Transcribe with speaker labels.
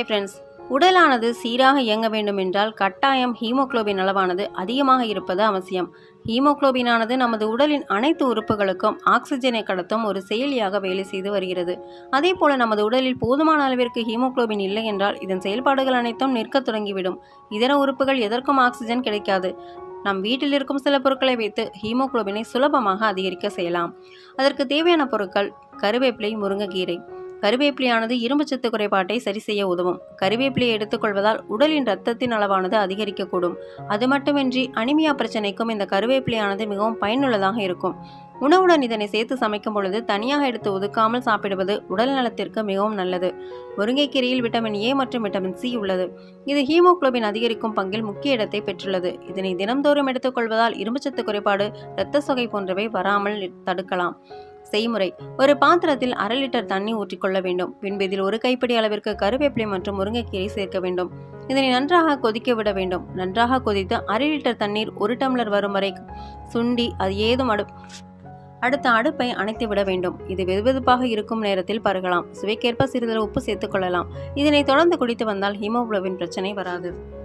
Speaker 1: Hi friends உடலானது சீராக இயங்க வேண்டும் என்றால் கட்டாயம் ஹீமோகுளோபின் அளவானது அதிகமாக இருப்பது அவசியம். ஹீமோகுளோபினானது நமது உடலின் அனைத்து உறுப்புகளுக்கும் ஆக்சிஜனை கடத்தும் ஒரு செயலியாக வேலை செய்து வருகிறது. அதே போல நமது உடலில் போதுமான அளவிற்கு ஹீமோகுளோபின் இல்லை என்றால் இதன் செயல்பாடுகள் அனைத்தும் நிற்கத் தொடங்கிவிடும். இதர உறுப்புகள் எதற்கும் ஆக்சிஜன் கிடைக்காது. நம் வீட்டில் இருக்கும் சில பொருட்களை வைத்து ஹீமோகுளோபினை சுலபமாக அதிகரிக்க செய்யலாம். அதற்கு தேவையான பொருட்கள் கருவேப்பிலை முருங்கைக்கீரை. கருவேப்பிலையானது இரும்புச்சத்து குறைபாட்டை சரி செய்ய உதவும். கருவேப்பிலையை எடுத்துக்கொள்வதால் உடலின் ரத்தத்தின் அளவானது அதிகரிக்கக்கூடும். அது மட்டுமின்றி அனிமியா பிரச்சனைக்கும் இந்த கருவேப்பிலையானது மிகவும் பயனுள்ளதாக இருக்கும். உணவுடன் இதனை சேர்த்து சமைக்கும் பொழுது தனியாக எடுத்து ஒதுக்காமல் சாப்பிடுவது உடல் நலத்திற்கு மிகவும் நல்லது. முருங்கைக்கீரையில் விட்டமின் ஏ மற்றும் விட்டமின் சி உள்ளது. இது ஹீமோகுளோபின் அதிகரிக்கும் பங்கில் முக்கிய இடத்தை பெற்றுள்ளது. இதனை தினம்தோறும் எடுத்துக்கொள்வதால் இரும்புச்சத்து குறைபாடு இரத்த சொகை போன்றவை வராமல் தடுக்கலாம். செய்முறை. ஒரு பாத்திரத்தில் அரை லிட்டர் தண்ணி ஊற்றிக்கொள்ள வேண்டும். பின்பு இதில் ஒரு கைப்பிடி அளவிற்கு கருவேப்பிலை மற்றும் முருங்கைக்கீரை சேர்க்க வேண்டும். இதனை நன்றாக கொதிக்க விட வேண்டும். நன்றாக கொதித்து அரை லிட்டர் தண்ணீர் ஒரு டம்ளர் வரும் வரை சுண்டி அது ஏதும் அடு அடுத்த அடுப்பை அணைத்து விட வேண்டும். இது வெதுவெதுப்பாக இருக்கும் நேரத்தில் பருகலாம். சுவைக்கேற்ப சிறிதளவு உப்பு சேர்த்துக் கொள்ளலாம். இதனை தொடர்ந்து குடித்து வந்தால் ஹீமோகுளோபின் பிரச்சனை வராது.